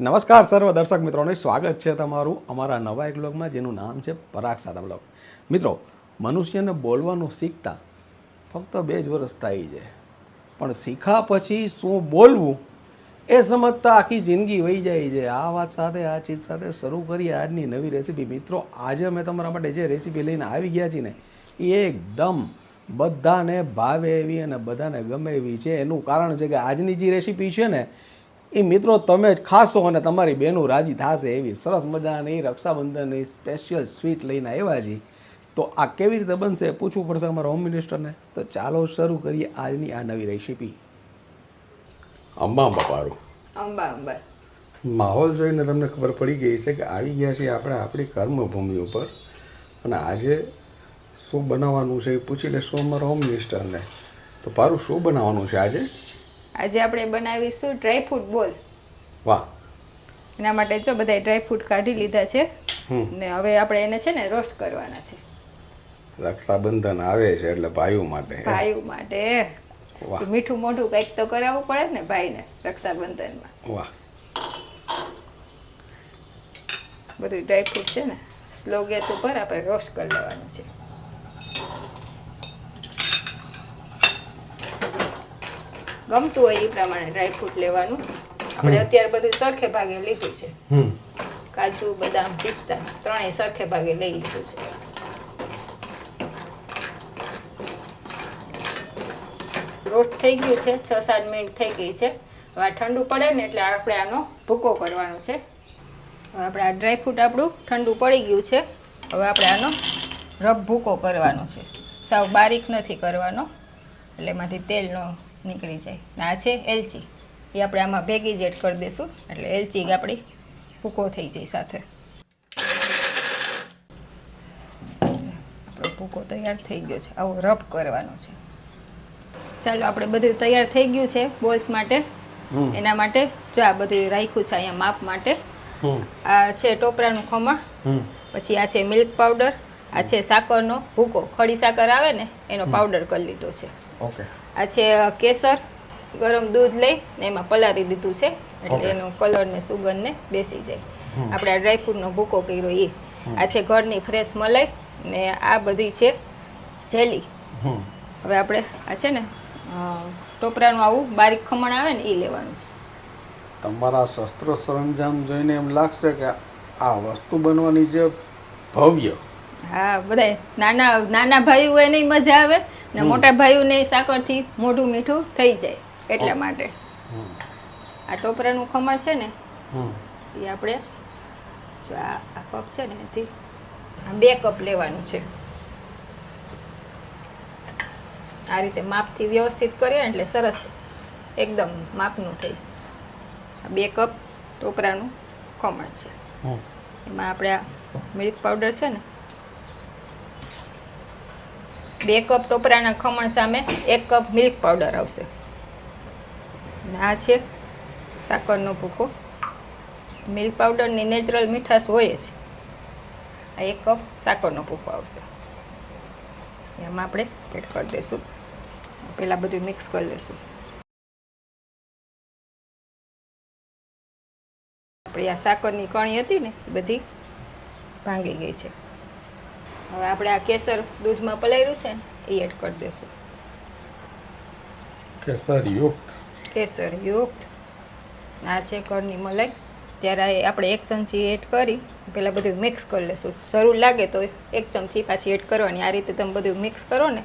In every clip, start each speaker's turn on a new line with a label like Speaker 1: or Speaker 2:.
Speaker 1: નમસ્કાર સર્વ દર્શક મિત્રોને, સ્વાગત છે તમારું અમારા નવા એક બ્લોગમાં જેનું નામ છે પરાગ સાદા બ્લોગ મિત્રો, મનુષ્યને બોલવાનું શીખતા ફક્ત બે જ વર્ષ થાય છે. પણ શીખા પછી શું બોલવું એ સમજતા આખી જિંદગી વહી જાય છે. આ વાત સાથે, આ ચીજ સાથે શરૂ કરીએ આજની નવી રેસીપી. મિત્રો, આજે અમે તમારા માટે જે રેસીપી લઈને આવી ગયા છીએ ને, એ એકદમ બધાને ભાવે એવી અને બધાને ગમે એવી છે. એનું કારણ છે કે આજની જે રેસીપી છે ને એ મિત્રો તમે જ ખાશો અને તમારી બહેનું રાજી થશે એવી સરસ મજાની રક્ષાબંધનની સ્પેશિયલ સ્વીટ લઈને આવ્યા છીએ તો આ કેવી રીતે બનશે પૂછવું પડશે અમારા હોમ મિનિસ્ટરને તો ચાલો શરૂ કરીએ આજની આ નવી રેસીપી અંબા બાપારું
Speaker 2: અંબા અંબા.
Speaker 1: માહોલ જોઈને તમને ખબર પડી ગઈ છે કે આવી ગયા છીએ આપણે આપણી કર્મભૂમિ ઉપર. અને આજે શું બનાવવાનું છે એ પૂછી લેશું અમારા હોમ મિનિસ્ટરને તો પારું શું બનાવવાનું છે આજે?
Speaker 2: આજે આપણે બનાવીશું ડ્રાયફ્રૂટ બોલ્સ
Speaker 1: વાહ.
Speaker 2: એના માટે જો બધા ડ્રાયફ્રૂટ કાઢી લીધા છે ને હવે આપણે એને છે ને રોસ્ટ કરવાના છે.
Speaker 1: રક્ષાબંધન આવે છે એટલે ભાઈઓ માટે.
Speaker 2: ભાઈ માટે. મીઠું મોઢું કંઈક તો કરાવવું પડે ને ભાઈને રક્ષાબંધનમાં.
Speaker 1: વાહ.
Speaker 2: બધું ડ્રાયફ્રૂટ છે ને સ્લો ગેસ ઉપર આપણે રોસ્ટ કરી લેવાનું છે. ગમતું હોય એ પ્રમાણે ડ્રાયફ્રૂટ લેવાનું. આપણે અત્યારે બધું સરખે ભાગે લીધું છે. કાજુ બદામ પિસ્તા ત્રણેય સરખે ભાગે લઈ લીધું છે. રોટ થઈ ગયું છે છ સાત મિનિટ થઈ ગઈ છે. હવે આ ઠંડુ પડે ને એટલે આપણે આનો ભૂકો કરવાનો છે. હવે આપણે આ ડ્રાયફ્રૂટ આપણું ઠંડુ પડી ગયું છે. હવે આપણે આનો રબ ભૂકો કરવાનો છે. સાવ બારીક નથી કરવાનો. એટલે એમાંથી તેલ ન નીકળી જાય. ને આ છે એલચી. એ આપણે આમાં ભેગી જ એડ કરી દઈશું. એટલે એલચી આપણી ભૂકો થઈ જાય સાથે. આપણો ભૂકો તૈયાર થઈ ગયો છે. આવો રબ કરવાનો છે. ચાલો આપણે બધું તૈયાર થઈ ગયું છે બોલ્સ માટે. એના માટે જો આ બધું રાખ્યું છે અહીંયા માપ માટે. આ છે ટોપરાનું ખમણ. પછી આ છે મિલ્ક પાવડર. આ છે સાકરનો ભૂકો. ખડી સાકર આવે ને એનો પાવડર કરી લીધો છે.
Speaker 1: ઓકે.
Speaker 2: આ છે કેસર ગરમ દૂધ લઈ ને એમાં પલાળી દીધું છે. એટલે. એનો કલર ને સુગંધ ને બેસી જાય. આપણે આ ડ્રાયફ્રૂટનો ભૂકો કર્યો એ આ છે ઘરની ફ્રેશ મલાઈ ને આ બધી છે જેલી. હવે આપણે આ છે ને ટોપરાનું આવું બારીક ખમણ આવે ને એ લેવાનું છે.
Speaker 1: તમારા શસ્ત્ર સરંજામ જોઈને એમ લાગશે કે આ વસ્તુ બનવાની જે ભવ્ય
Speaker 2: હા બધા નાના નાના ભાઈઓ એને મજા આવે ને મોટા ભાઈઓને સાકરથી મોઢું મીઠું થઈ જાય એટલા માટે. આ ટોપરાનું ખમણ છે ને એ આપણે જો આ આ કપ છે ને એથી બે કપ લેવાનું છે. આ રીતે માપથી વ્યવસ્થિત કરીએ એટલે સરસ એકદમ માપનું થઈ. આ બે કપ ટોપરાનું ખમણ છે. એમાં આપણે આ મિલ્ક પાવડર છે ને બે કપ ટોપરાના ખમણ સામે એક કપ મિલ્ક પાવડર આવશે. આ છે સાકરનો ભૂકો. મિલ્ક પાવડરની નેચરલ મીઠાશ હોય જ. આ એક કપ સાકરનો ભૂકો આવશે. એમાં આપણે એડ કરી દઈશું. પહેલાં બધું મિક્સ કરી લઈશું. આપણી આ સાકરની કણી હતી ને બધી ભાંગી ગઈ છે. હવે આપણે આ કેસર દૂધમાં પલાળ્યું છે એ એડ કરી દઈશું
Speaker 1: કેસર યુક્ત.
Speaker 2: કેસર યુક્ત. આ છે ઘરની મલાઈ. ત્યારે આપણે એક ચમચી એડ કરી પહેલાં બધું મિક્સ કરી લઈશું જરૂર લાગે તો એક ચમચી પાછી એડ કરવાની. આ રીતે તમે બધું મિક્સ કરો ને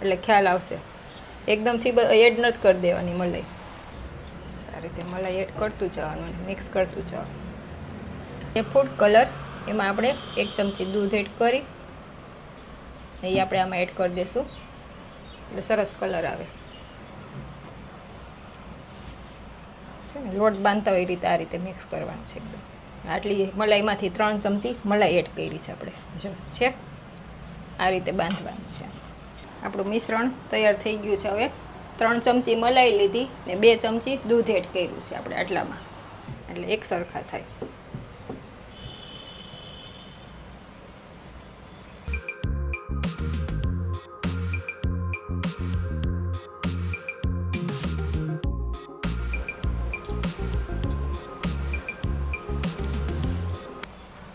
Speaker 2: એટલે ખ્યાલ આવશે. એકદમથી એડ નથી કરી દેવાની મલાઈ. આ રીતે મલાઈ એડ કરતું જવાનું અને મિક્સ કરતું જવાનું. એ ફૂડ કલર એમાં આપણે એક ચમચી દૂધ એડ કરી ને એ આપણે આમાં એડ કરી દઈશું. એટલે સરસ કલર આવે. છે ને, લોટ બાંધતા હોય એ રીતે આ રીતે મિક્સ કરવાનું છે એકદમ. આટલી મલાઈમાંથી ત્રણ ચમચી મલાઈ એડ કરી છે આપણે. જો, છે? આ રીતે બાંધવાનું છે. આપણું મિશ્રણ તૈયાર થઈ ગયું છે હવે. ત્રણ ચમચી મલાઈ લીધી ને બે ચમચી દૂધ એડ કર્યું છે આપણે આટલામાં. એટલે એક સરખા થાય.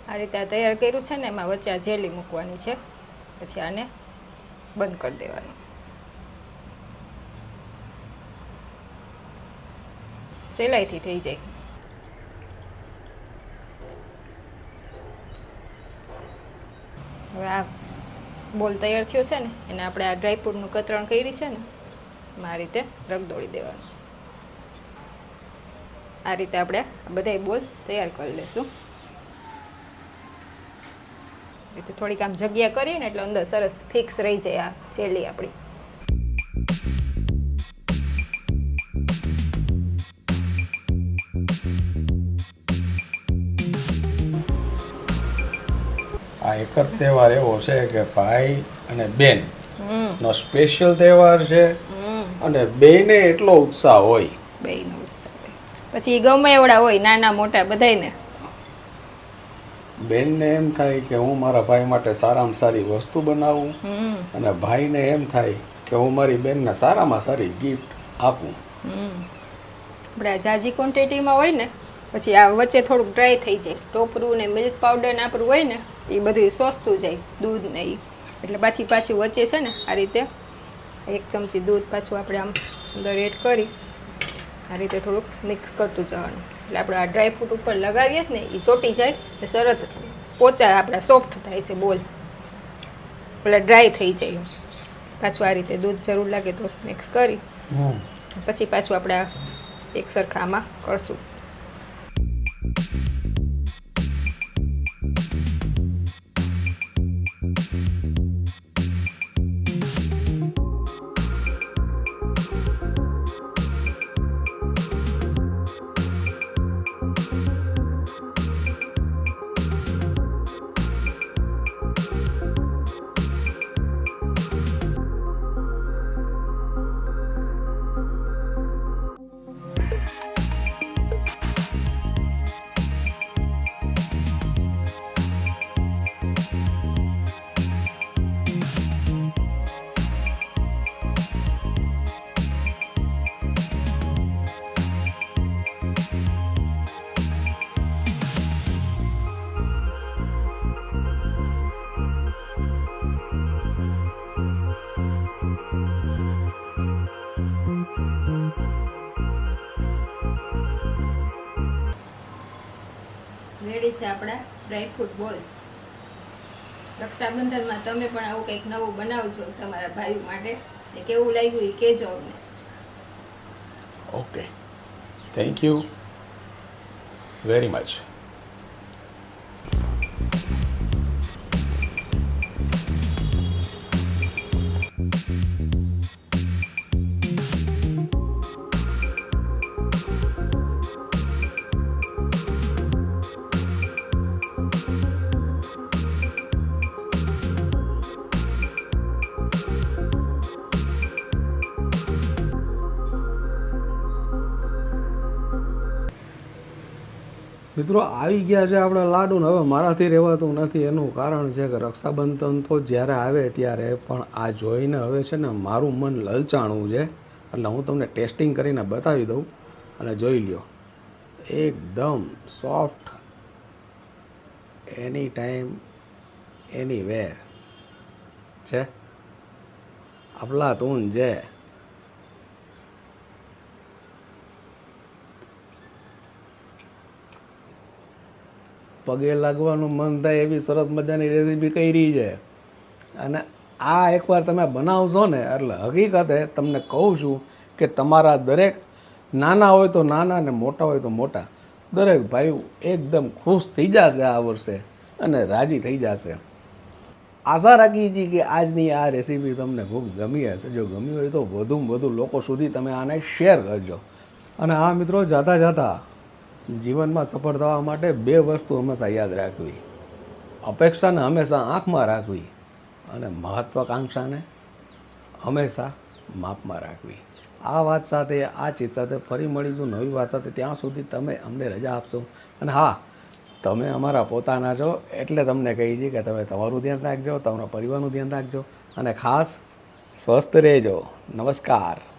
Speaker 2: આ રીતે આ તૈયાર કર્યું છે ને, એમાં વચ્ચે આ જેલી મૂકવાની છે. પછી આને બંધ કરી દેવાનું. સહેલાઈથી થઈ જાય. હવે આ બોલ તૈયાર થયો છે ને, એને આપણે આ ડ્રાયફ્રૂટનું કતરણ કર્યું છે ને, એમાં આ રીતે રગદોળી દેવાનું. આ રીતે આપણે બધાય બોલ તૈયાર કરી લઈશું એટલે થોડીક આમ જગ્યા કરીએ ને એટલે અંદર સરસ ફિક્સ રહી જાય આ ચેલી આપણી.
Speaker 1: આ એક જ તહેવાર એવો છે કે ભાઈ અને બેન. નો સ્પેશિયલ તહેવાર છે અને બેને એટલો ઉત્સાહ હોય.
Speaker 2: હોય. પછી ગમે એવડા હોય નાના મોટા બધાયને.
Speaker 1: બેનને એમ થાય કે હું મારા ભાઈ માટે સારામાં સારી વસ્તુ બનાવું અને ભાઈને એમ થાય કે હું મારી બેનને સારામાં સારી ગિફ્ટ આપું.
Speaker 2: આપણે આ જાજી ક્વોન્ટિટીમાં હોય ને પછી આ વચ્ચે થોડુંક ડ્રાય થઈ જાય. ટોપરું ને મિલ્ક પાવડર ને આપણું હોય ને એ બધું સોસતું જાય દૂધ ને એ એટલે પાછી પાછું વચ્ચે છે ને આ રીતે એક ચમચી દૂધ પાછું આપણે આમ અંદર એડ કરી. આ રીતે થોડુંક મિક્સ કરતું જવાનું. એટલે આપણે આ ડ્રાયફ્રૂટ ઉપર લગાવીએ ને એ ચોટી જાય એટલે સરત પોચા આપણા સોફ્ટ થાય છે બોલ. પેલા ડ્રાય થઈ જાય પાછું આ રીતે દૂધ જરૂર લાગે તો મિક્સ કરી. પછી પાછું આપણે આ એક સરખામાં કરશું. રેડી છે આપણા ડ્રાયફ્રૂટ બોલ્સ. રક્ષાબંધનમાં તમે પણ આવું કંઈક નવું બનાવજો તમારા ભાઈ માટે. એ કેવું લાગ્યું એ કહેજો અમને.
Speaker 1: Okay. Thank you very much મિત્રો, આવી ગયા છે આપણા લાડુ હવે મારાથી રહેવાતું નથી. એનું કારણ છે કે રક્ષાબંધન તો જ્યારે આવે ત્યારે, પણ આ જોઈને હવે છે ને મારું મન લલચાણું છે. એટલે હું તમને ટેસ્ટિંગ કરીને બતાવી દઉં અને જોઈ લ્યો. એકદમ સોફ્ટ, એની ટાઈમ, એની વેર. છે? અફલાતૂન છે. પગે લાગવાનું મન થાય એવી સરસ મજાની રેસીપી કરી છે. અને આ એકવાર તમે બનાવશો ને, એટલે હકીકતે તમને કહું છું કે તમારા દરેક નાના હોય તો નાના ને મોટા હોય તો મોટા. દરેક ભાઈ એકદમ ખુશ થઈ જશે આ વર્ષે અને રાજી થઈ જશે. આશા રાખીએ છીએ કે આજની આ રેસીપી તમને ખૂબ ગમી હશે. જો ગમી હોય તો વધુમાં વધુ લોકો સુધી તમે આને શેર કરજો. અને આ મિત્રો, જાતા જાતા જીવનમાં સફળ થવા માટે બે વસ્તુ હંમેશા યાદ રાખવી. અપેક્ષાને હંમેશા આંખમાં રાખવી અને મહત્વાકાંક્ષાને હંમેશા માપમાં રાખવી. આ વાત સાથે, આ ચીજ સાથે ફરી મળીશું નવી વાત સાથે. ત્યાં સુધી તમે અમને રજા આપશો. અને હા, તમે અમારા પોતાના છો એટલે તમને કહી છીએ કે તમે તમારું ધ્યાન રાખજો, તમારા પરિવારનું ધ્યાન રાખજો અને ખાસ સ્વસ્થ રહેજો. નમસ્કાર.